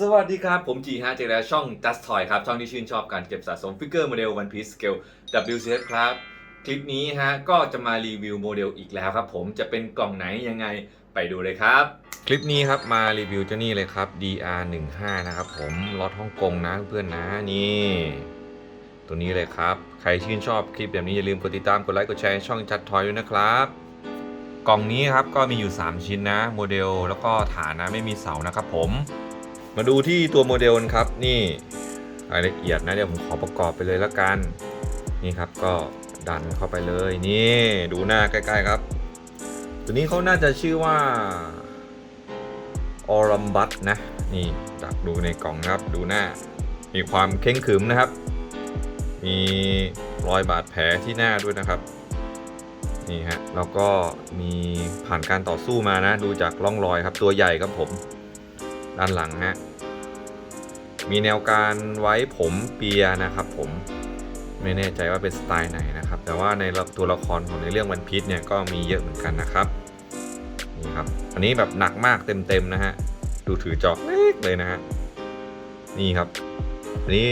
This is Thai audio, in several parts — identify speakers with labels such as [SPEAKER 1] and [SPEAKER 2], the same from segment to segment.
[SPEAKER 1] สวัสดีครับ ผมจีฮะเจอแล้วช่อง Just Toy ครับ ช่องที่ชื่นชอบการเก็บสะสมฟิกเกอร์โมเดล One Piece Scale WCS ครับ คลิปนี้ฮะ ก็จะมารีวิวโมเดลอีกแล้วครับผมจะเป็นกล่องไหนยังไงไปดูเลยครับ คลิปนี้ครับมารีวิวเจ้านี่เลยครับ DR15 นะครับผมรถฮ่องกงนะเพื่อนนะนี่ ตัวนี้เลยครับ ใครชื่นชอบคลิปแบบนี้อย่าลืมกดติดตามกดไลค์กดแชร์ช่องจัดทอยด้วยนะครับกล่องนี้ครับก็มีอยู่ 3 ชิ้นนะโมเดล แล้วก็ฐานนะไม่มีเสานะครับผม มาดูที่ตัวโมเดลกันครับ นี่รายละเอียดนะเดี๋ยวผมขอประกอบไปเลยละกัน นี่ครับก็ดันเข้าไปเลยนี่ดูหน้าใกล้ๆครับ ตัวนี้เขาน่าจะชื่อว่าออรัมบัตนะ นี่ดักดูในกล่องครับ ดูหน้า มีความเข่งขึมนะครับ มีรอยบาดแผลที่หน้าด้วยนะครับ นี่ฮะ แล้วก็มีผ่านการต่อสู้มานะ ดูจากร่องรอยครับ ตัวใหญ่ครับผม ด้านหลังฮะมีแนวการไว้ผมเปียนะครับผมไม่แน่ใจว่าเป็นสไตล์ไหนนะครับ แต่ว่าในตัวละครของในเรื่องวันพีชเนี่ยก็มีเยอะเหมือนกันนะครับนี่ครับอันนี้แบบหนักมากเต็มๆนะฮะดูถือจอกเล็กเลยนะฮะนี่ครับ อันนี้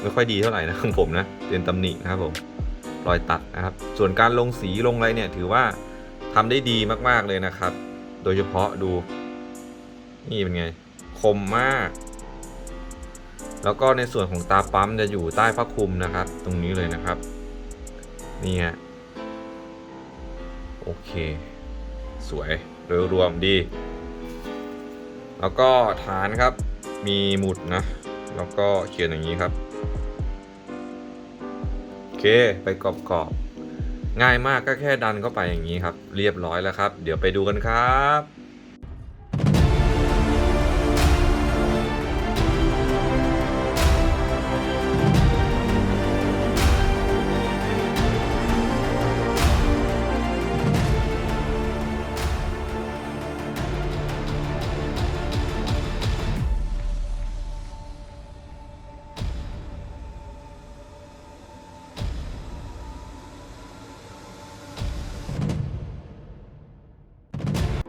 [SPEAKER 1] ไม่ค่อยดีเท่าไหร่นะของผมนะเป็นตำหนินะครับผมรอยตัดนะครับ ส่วนการลงสีลงอะไรเนี่ยถือว่าทำได้ดีมากๆเลยนะครับ โดยเฉพาะดู นี่เป็นไง คมมาก แล้วก็ในส่วนของตาปั๊มจะอยู่ใต้ผ้าคลุมนะครับ ตรงนี้เลยนะครับ นี่ฮะ โอเค สวยโดยรวมดี แล้วก็ฐานครับ มีหมุดนะ แล้วก็เขียนอย่างนี้ครับ โอเค ไปกรอบๆง่ายมากก็แค่ดันเข้าไปอย่างนี้ครับ เรียบร้อยแล้วครับ เดี๋ยวไปดูกันครับ